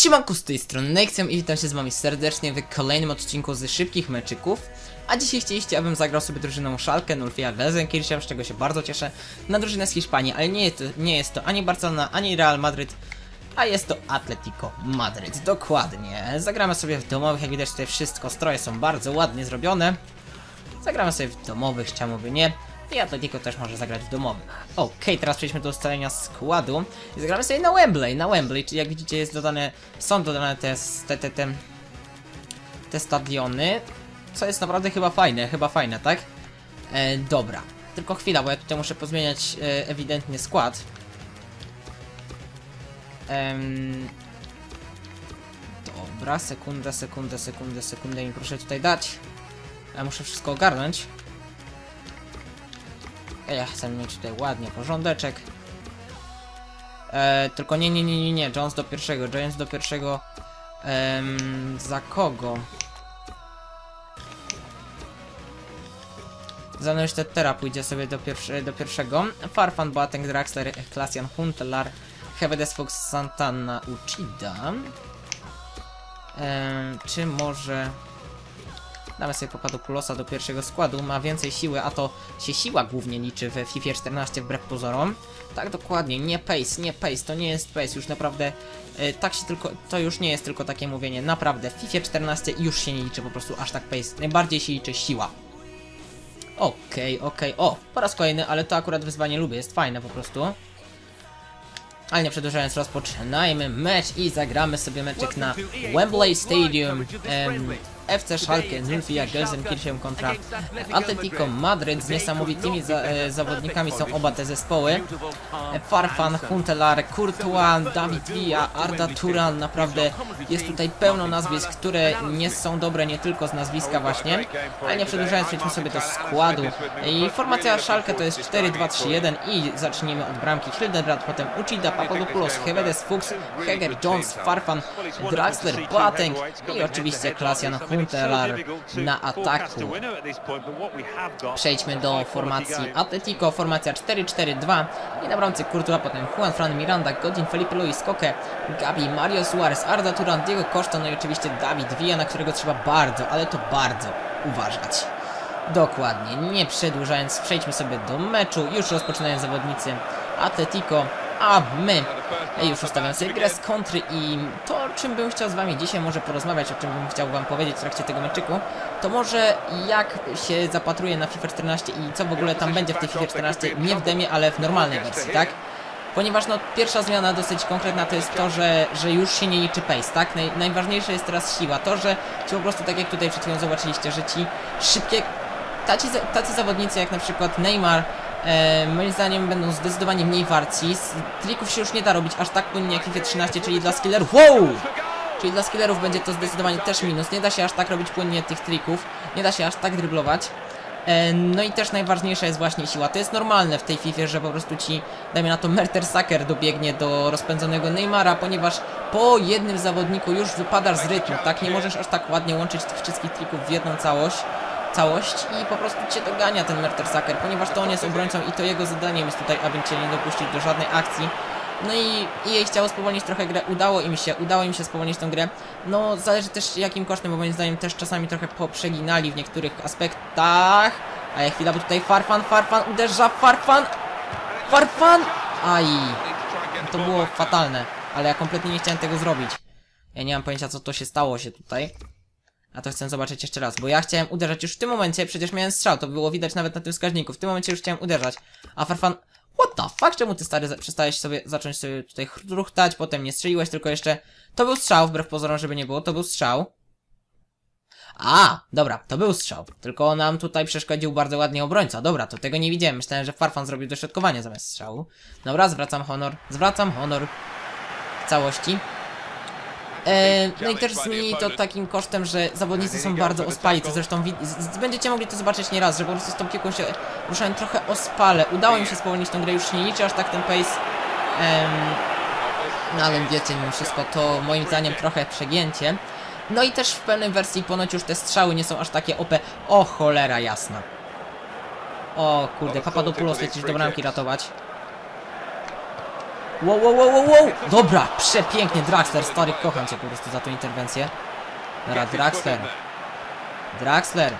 Siemanku z tej strony Nexium i witam się z wami serdecznie w kolejnym odcinku z szybkich meczyków. A dzisiaj chcieliście, abym zagrał sobie drużyną Szalkę, Nulfia, Gelsenkirchen, z czego się bardzo cieszę, na drużynę z Hiszpanii, ale nie jest, nie jest to ani Barcelona, ani Real Madryt, a jest to Atletico Madryt, dokładnie. Zagramy sobie w domowych, jak widać tutaj wszystko, stroje są bardzo ładnie zrobione. Zagramy sobie w domowych, czemu by nie. I Atletico też może zagrać w domowych. Okej, teraz przejdźmy do ustalenia składu. I zagramy sobie na Wembley, na Wembley, czyli jak widzicie jest dodane, są dodane te, te, te, te, te stadiony. Co jest naprawdę chyba fajne, chyba fajne, tak? E, dobra, tylko chwila, bo ja tutaj muszę pozmieniać e, ewidentnie skład. Em, dobra, sekundę, sekundę, sekundę, sekundę mi proszę tutaj dać. Ja muszę wszystko ogarnąć. Ja chcę mieć tutaj ładnie porządeczek. E, tylko nie, nie, nie, nie, nie, Jones do pierwszego, Jones do pierwszego. Em, za kogo? Zanuś Tettera pójdzie sobie do, pierwsze, do pierwszego. Farfan, Boateng, Draxler, Klasian, Huntelaar, Hevedes, Fox, Santana, Uchida. Czy może... Damy sobie Papadopoulosa do pierwszego składu, ma więcej siły, a to się siła głównie liczy w FIFA 14 wbrew pozorom. Tak, dokładnie, nie pace, nie pace, to nie jest pace, już naprawdę, e, tak się tylko, to już nie jest tylko takie mówienie, naprawdę, w FIFA 14 już się nie liczy po prostu aż tak pace, najbardziej się liczy siła. Okej, okej, o, po raz kolejny, ale to akurat wyzwanie lubię, jest fajne po prostu. Ale nie przedłużając, rozpoczynajmy mecz i zagramy sobie meczek na Wembley Stadium. Em, FC Schalke, Nulfia, Gelsenkirchen kontra Atletico Madryt. Z niesamowitymi za, e, zawodnikami są oba te zespoły. Farfan, Huntelaar, Courtois, David Villa, Arda Turan. Naprawdę jest tutaj pełno nazwisk, które nie są dobre nie tylko z nazwiska właśnie. Ale nie przedłużając, przejdźmy sobie do składu. I formacja Schalke to jest 4-2-3-1 i zacznijmy od bramki. Hildebrand, potem Uchida, Papadopoulos, Hevedes, Fuchs, Heger, Jones, Farfan, Draxler, Boateng i oczywiście Klasian Na ataku. Przejdźmy do formacji Atletico, formacja 4-4-2 i na bramce Courtois, potem Juan Fran Miranda, Godin, Felipe Luis, Koke, Gabi, Mario Suarez, Arda Turan, Diego Costa, no i oczywiście David Villa, na którego trzeba bardzo, ale to bardzo uważać. Dokładnie, nie przedłużając, przejdźmy sobie do meczu, już rozpoczynają zawodnicy Atletico, a my już ustawiam sobie grę z kontry i to, o czym bym chciał z wami dzisiaj może porozmawiać, o czym bym chciał wam powiedzieć w trakcie tego meczyku, to może jak się zapatruję na FIFA 14 i co w ogóle tam będzie w tej FIFA 14, nie w demie, ale w normalnej wersji, tak? Ponieważ no pierwsza zmiana dosyć konkretna to jest to, że, że już się nie liczy pace, tak? Naj, najważniejsze jest teraz siła, to, że ci po prostu tak jak tutaj przed chwilą zobaczyliście, że ci szybkie tacy, tacy zawodnicy jak na przykład Neymar e, moim zdaniem będą zdecydowanie mniej warci. Z trików się już nie da robić aż tak płynnie jak w FIFA 13, czyli dla skillerów. Wow! Czyli dla skillerów będzie to zdecydowanie też minus. Nie da się aż tak robić płynnie tych trików. Nie da się aż tak dryblować. E, no i też najważniejsza jest właśnie siła. To jest normalne w tej FIFA, że po prostu ci, dajmy na to, Mertersacker dobiegnie do rozpędzonego Neymara, ponieważ po jednym zawodniku już wypadasz z rytmu, tak? Nie możesz aż tak ładnie łączyć tych wszystkich trików w jedną całość całość i po prostu cię dogania ten Mertersacker, ponieważ to on jest obrońcą i to jego zadaniem jest tutaj, aby cię nie dopuścić do żadnej akcji. No i, i jej chciało spowolnić trochę grę, udało im się, udało im się spowolnić tą grę. No zależy też jakim kosztem, bo moim zdaniem też czasami trochę poprzeginali w niektórych aspektach. A ja chwila, bo tutaj Farfan, Farfan uderza, Farfan! Farfan! Aj! To było fatalne, ale ja kompletnie nie chciałem tego zrobić. Ja nie mam pojęcia co to się stało się tutaj. A to chcę zobaczyć jeszcze raz, bo ja chciałem uderzać już w tym momencie, przecież miałem strzał, to było widać nawet na tym wskaźniku. W tym momencie już chciałem uderzać. A Farfan... What the fuck? Czemu ty stary przestałeś sobie zacząć sobie tutaj ruchtać, potem nie strzeliłeś, tylko jeszcze... To był strzał, wbrew pozorom, żeby nie było, to był strzał. A, dobra, to był strzał. Tylko nam tutaj przeszkodził bardzo ładnie obrońca. Dobra, to tego nie widziałem. Myślałem, że Farfan zrobił dośrodkowanie zamiast strzału. Dobra, zwracam honor. Zwracam honor. W całości. E, no i też zmieni to takim kosztem, że zawodnicy są bardzo ospali, co zresztą będziecie mogli to zobaczyć nieraz, że po prostu z tą piłką się ruszałem trochę ospale. Udało mi się spowolnić tą grę, już nie liczę aż tak ten pace. no ale wiecie, mimo wszystko to moim zdaniem trochę przegięcie. No i też w pełnej wersji ponoć już te strzały nie są aż takie OP. O cholera jasna. O kurde, Papadopoulos lecisz do bramki ratować. Wow, wow, wow, wow, wow. Dobra, przepięknie, Draxler, stary, kocham cię po prostu za tą interwencję. Dobra, Draxler. Draxler.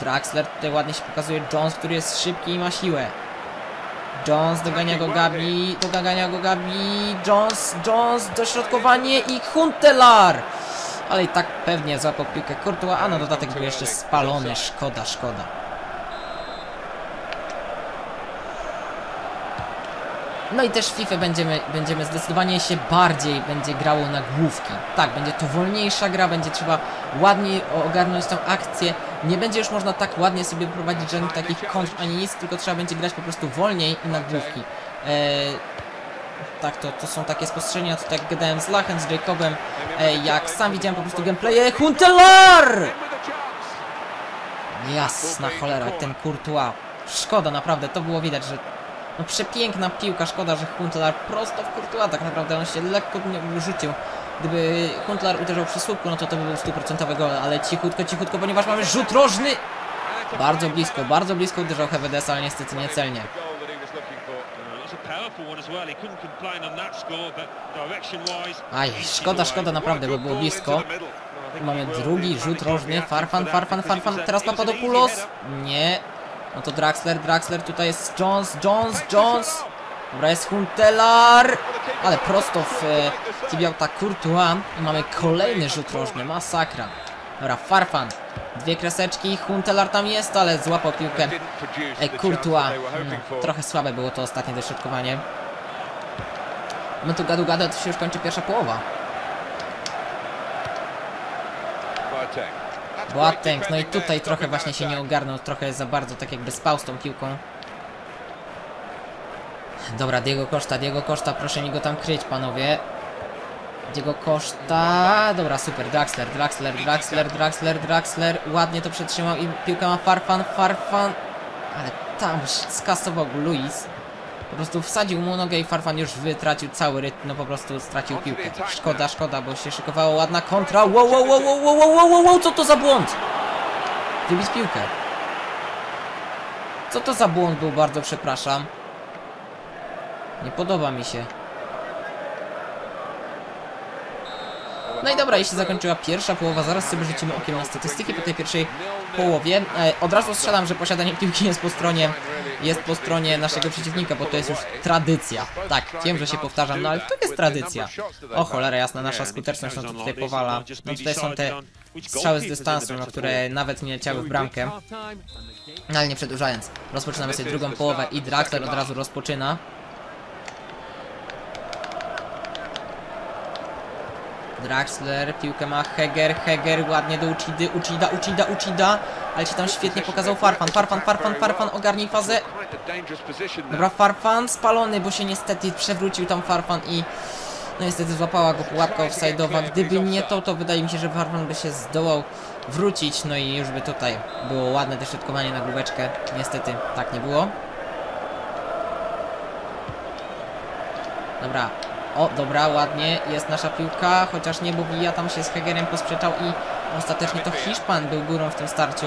Draxler, tutaj ładnie się pokazuje Jones, który jest szybki i ma siłę. Jones dogania go Gabi, dogania go Gabi, Jones, Jones, dośrodkowanie i Huntelar! Ale i tak pewnie złapał piłkę Courtois, a na dodatek był jeszcze spalony, szkoda, szkoda. No i też w FIFA będziemy, będziemy zdecydowanie się bardziej będzie grało na główki. Tak, będzie to wolniejsza gra, będzie trzeba ładniej ogarnąć tą akcję. Nie będzie już można tak ładnie sobie prowadzić żadnych takich kontr ani nic, tylko trzeba będzie grać po prostu wolniej i na główki. Eee, tak, to, to są takie spostrzeżenia, tutaj jak gadałem z Lachem, z Jacobem, e, jak sam widziałem po prostu gameplaye Huntelar! Jasna cholera, ten Courtois. Szkoda, naprawdę, to było widać, że no przepiękna piłka, szkoda, że Huntlar prosto w Courtois tak naprawdę, on się lekko nie rzucił. Gdyby Huntlar uderzał przy słupku, no to to by był stuprocentowy gol, ale cichutko, cichutko, ponieważ mamy rzut rożny! Bardzo blisko, bardzo blisko uderzał Hevedes, ale niestety niecelnie. Aj, szkoda, szkoda naprawdę, bo było blisko. Mamy drugi rzut rożny, Farfan, Farfan, Farfan, teraz Papadopoulos? Nie. No to Draxler, Draxler, tutaj jest Jones, Jones, Jones. Dobra, jest Huntelar. Ale prosto w e, Tibiauta Courtois. I mamy kolejny rzut rożny, masakra. Dobra, Farfan. Dwie kreseczki, Huntelar tam jest, ale złapał piłkę. E, Courtois. No, trochę słabe było to ostatnie dośrodkowanie. My tu gadu gada, to się już kończy pierwsza połowa. Boateng, no i tutaj trochę właśnie się nie ogarnął, trochę za bardzo tak jakby spał z tą piłką. Dobra, Diego Costa, Diego Costa, proszę mi go tam kryć, panowie. Diego Costa, dobra, super, Draxler, Draxler, Draxler, Draxler, Draxler, ładnie to przetrzymał i piłka ma Farfan, Farfan, ale tam skasował Luis. Po prostu wsadził mu nogę i Farfan już wytracił cały rytm, no po prostu stracił piłkę. Szkoda, szkoda, bo się szykowała ładna kontra. Wow, wow, wow, wow, wow, wow, wow, wow, co to za błąd? Wybić piłkę. Co to za błąd był, bardzo przepraszam. Nie podoba mi się. No i dobra, jeśli zakończyła pierwsza połowa, zaraz sobie rzucimy okiem na statystyki po tej pierwszej połowie. E, od razu strzelam, że posiadanie piłki jest po stronie jest po stronie naszego przeciwnika, bo to jest już tradycja. Tak, wiem, że się powtarzam, no ale to jest tradycja. O cholera jasna, nasza skuteczność no to tutaj powala. No tutaj są te strzały z dystansu, no, które nawet nie leciały w bramkę. No ale nie przedłużając, rozpoczynamy sobie drugą połowę i Draxler od razu rozpoczyna. Draxler, piłkę ma Heger, Heger ładnie do Uchidy, Uchida, Uchida, Uchida, ale się tam świetnie pokazał Farfan, Farfan, Farfan, Farfan, ogarnij fazę. Dobra, Farfan spalony, bo się niestety przewrócił tam Farfan i no niestety złapała go pułapka offside'owa. Gdyby nie to, to wydaje mi się, że Farfan by się zdołał wrócić, no i już by tutaj było ładne dośrodkowanie na główeczkę. Niestety tak nie było. Dobra, o, dobra, ładnie, jest nasza piłka, chociaż nie, bo Villa tam się z Hegerem posprzeczał i ostatecznie to Hiszpan był górą w tym starciu.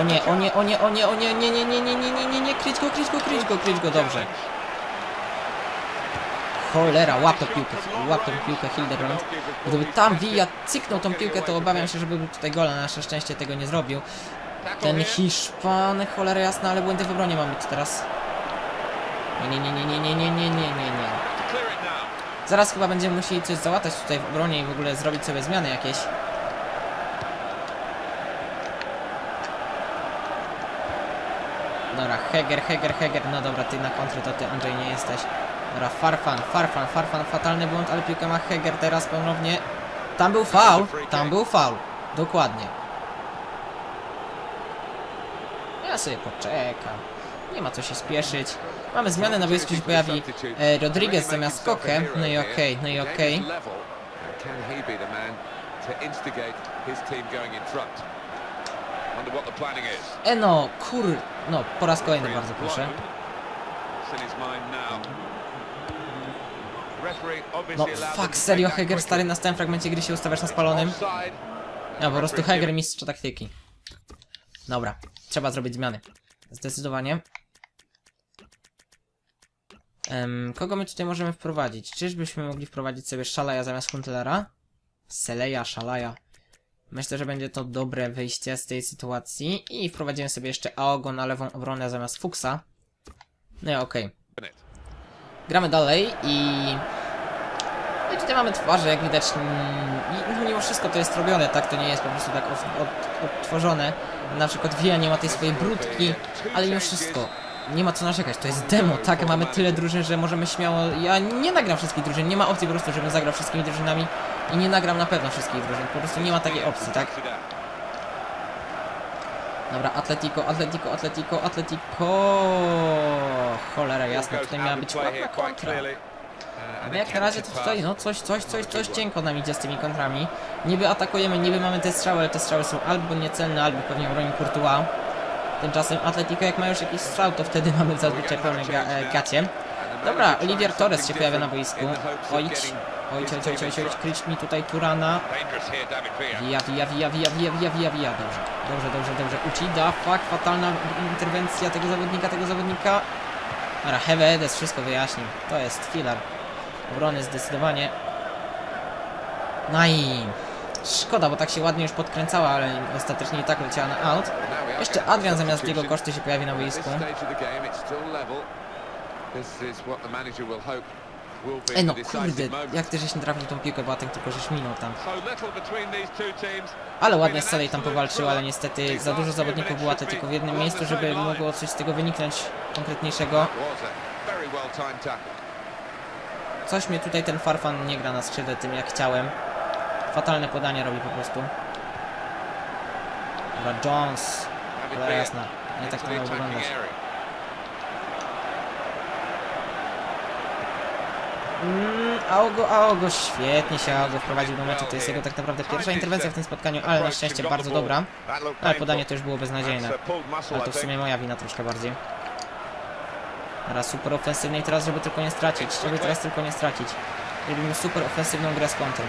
O nie, o nie, o nie, o nie, o nie, nie, nie, nie, nie, nie, nie, nie, nie, kryć go, kryć go, kryć go, kryć go, dobrze. Cholera, łap tą piłkę, łap tą piłkę Hildebrand. Gdyby tam Villa cyknął tą piłkę, to obawiam się, żeby był tutaj gola, na nasze szczęście tego nie zrobił. Ten Hiszpan, cholera jasna, ale błędy w obronie mamy teraz. Nie, nie, nie, nie, nie, nie, nie, nie, nie. Zaraz chyba będziemy musieli coś załatać tutaj w obronie i w ogóle zrobić sobie zmiany jakieś. Dobra, Heger, Heger, Heger. No dobra, ty na kontrę to ty Andrzej nie jesteś. Dobra, Farfan, Farfan, Farfan, fatalny błąd, ale piłka ma Heger teraz ponownie. Tam był faul, tam był faul. Dokładnie. Ja sobie poczekam. Nie ma co się spieszyć. Mamy zmianę na boisku, się pojawi e, Rodriguez zamiast Koke. No i okej, okay, no i okej. Okay. E no, kur... No, po raz kolejny bardzo proszę. No, fuck, serio, Heger stary na stałym fragmencie gry się ustawiasz na spalonym? Ja po prostu Heger mistrz taktyki. Dobra, trzeba zrobić zmiany. Zdecydowanie. Em, kogo my tutaj możemy wprowadzić? Czyżbyśmy mogli wprowadzić sobie Szalaja zamiast Huntlera? Seleja, Szalaja. Myślę, że będzie to dobre wyjście z tej sytuacji. I wprowadzimy sobie jeszcze Aogo na lewą obronę zamiast Fuchsa. No i okej. Gramy dalej i... No i tutaj mamy twarze, jak widać, mm, i mimo wszystko to jest robione, tak? To nie jest po prostu tak od, od, odtworzone. Na przykład Via nie ma tej swojej brudki, ale mimo wszystko nie ma co narzekać, to jest demo, tak? Mamy tyle drużyn, że możemy śmiało... Ja nie nagram wszystkich drużyn, nie ma opcji po prostu, żebym zagrał wszystkimi drużynami i nie nagram na pewno wszystkich drużyn, po prostu nie ma takiej opcji, tak? Dobra, Atletico, Atletico, Atletico, Atletico... Cholera jasna, tutaj miała być ładna kontra. Ale jak na razie to tutaj, no coś, coś, coś, coś cienko nam idzie z tymi kontrami. Niby atakujemy, niby mamy te strzały, ale te strzały są albo niecelne, albo pewnie broni Courtois. Tymczasem Atletico jak ma już jakiś strzał, to wtedy mamy zazwyczaj pełne ga e, gacie. Dobra, Olivier Torres się pojawia na boisku. Ojdź, ojdź, ojdź, ojdź, ojdź, kryć mi tutaj Turana. Wija, wija, wija, wija, wija, wija, wija, wija, dobrze, dobrze, dobrze, dobrze. Uchida, fuck, fatalna interwencja tego zawodnika, tego zawodnika. Dobra, Hevedes wszystko wyjaśnił. To jest filar. Obrony zdecydowanie. No i... Szkoda, bo tak się ładnie już podkręcała, ale ostatecznie i tak leciała na out. Jeszcze Adrian zamiast jego koszty się pojawi na boisku. Ej no kurde, jak ty żeś nie trafił tą piłkę, bo ten tylko żeś minął tam. Ale ładnie Salej tam powalczył, ale niestety za dużo zawodników było tylko w jednym miejscu, żeby mogło coś z tego wyniknąć konkretniejszego. Coś mnie tutaj ten Farfan nie gra na skrzydle tym jak chciałem. Fatalne podanie robi po prostu. Dobra, Jones. Cholera jasna. Nie tak to miało wyglądać. Mm, Aogo, Aogo, świetnie się Aogo wprowadził do meczu. To jest jego tak naprawdę pierwsza interwencja w tym spotkaniu, ale na szczęście bardzo dobra. Ale podanie to już było beznadziejne. Ale to w sumie moja wina troszkę bardziej. Teraz super ofensywny i teraz, żeby tylko nie stracić. Żeby teraz tylko nie stracić. Robimy super ofensywną grę z kontry.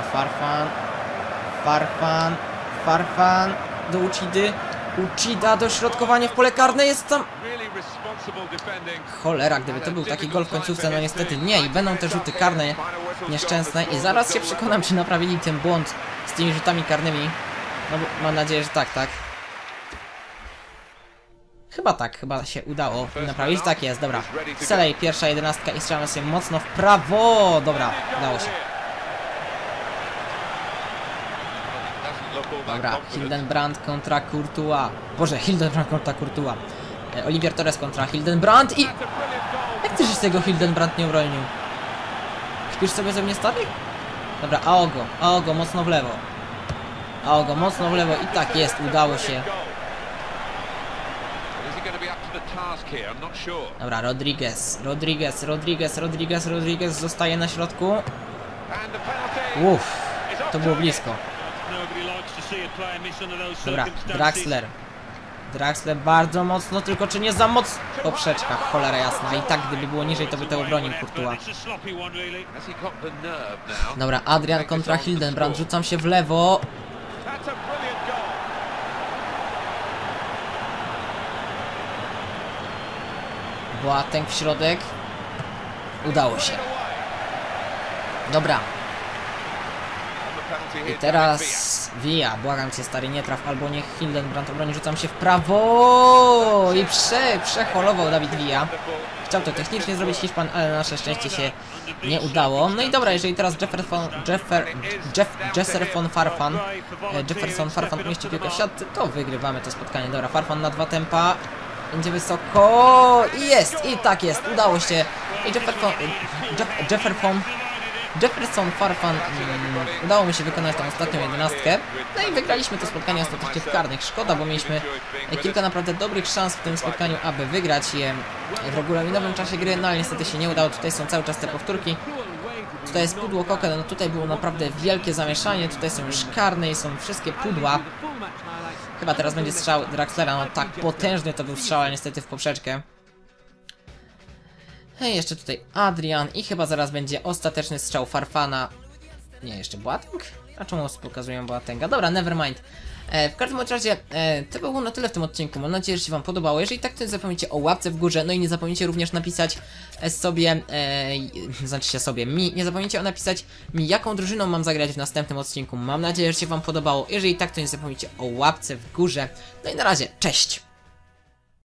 Dobra, Farfan. Farfan. Farfan. Do Uchidy. Uchida, dośrodkowanie w pole karne jest tam... Cholera, gdyby to był taki gol w końcówce, no niestety nie. I będą te rzuty karne nieszczęsne. I zaraz się przekonam, czy naprawili ten błąd z tymi rzutami karnymi. No bo mam nadzieję, że tak, tak. Chyba tak, chyba się udało naprawić. Tak jest, dobra. Selej, pierwsza jedenastka i strzelamy sobie mocno w prawo. Dobra, udało się. Dobra, Hildenbrand kontra Courtois. Boże, Hildenbrand kontra Courtois. E, Olivier Torres kontra Hildenbrand i... Jak ty się z tego Hildenbrand nie ubronił? Śpisz sobie ze mnie statek? Dobra, Aogo, Aogo, mocno w lewo. Aogo, mocno w lewo i tak jest, udało się. Dobra, Rodriguez, Rodriguez, Rodriguez, Rodriguez, Rodriguez zostaje na środku. Uff, to było blisko. Dobra, Draxler. Draxler bardzo mocno, tylko czy nie za mocno? Poprzeczka, cholera jasna. I tak gdyby było niżej, to by to obronił Courtois. Dobra, Adrian kontra Hildenbrand. Rzucam się w lewo. Boateng w środek. Udało się. Dobra. I teraz Via, błagam cię stary, nie traf, albo niech Hildenbrand obroni, rzucam się w prawo i prze, przeholował Dawid Via. Chciał to technicznie zrobić Hiszpan, ale na nasze szczęście się nie udało. No i dobra, jeżeli teraz Jefferson, Jeffer, Jeff, Jefferson Farfan, e, Jefferson Farfan umieści piłkę w siatce, to wygrywamy to spotkanie. Dobra, Farfan na dwa tempa, będzie wysoko i jest, i tak jest, udało się. I Jefferson, Jeff, Jefferson Jefferson Farfan mm, udało mi się wykonać tą ostatnią jedenastkę. No i wygraliśmy to spotkanie ostatecznie w karnych. Szkoda, bo mieliśmy kilka naprawdę dobrych szans w tym spotkaniu, aby wygrać je w regulaminowym czasie gry, no ale niestety się nie udało. Tutaj są cały czas te powtórki. Tutaj jest pudło kokę, no tutaj było naprawdę wielkie zamieszanie, tutaj są już karne i są wszystkie pudła. Chyba teraz będzie strzał Draxlera, no tak potężny to był strzał, ale niestety w poprzeczkę. Hej, jeszcze tutaj Adrian i chyba zaraz będzie ostateczny strzał Farfana. Nie, jeszcze Boateng? A czemu pokazują Boatenga? Dobra, nevermind. E, w każdym razie, e, to było na tyle w tym odcinku. Mam nadzieję, że się Wam podobało. Jeżeli tak, to nie zapomnijcie o łapce w górze. No i nie zapomnijcie również napisać e, sobie, e, znaczy się sobie, mi, nie zapomnijcie napisać mi, jaką drużyną mam zagrać w następnym odcinku. Mam nadzieję, że się Wam podobało. Jeżeli tak, to nie zapomnijcie o łapce w górze. No i na razie, cześć!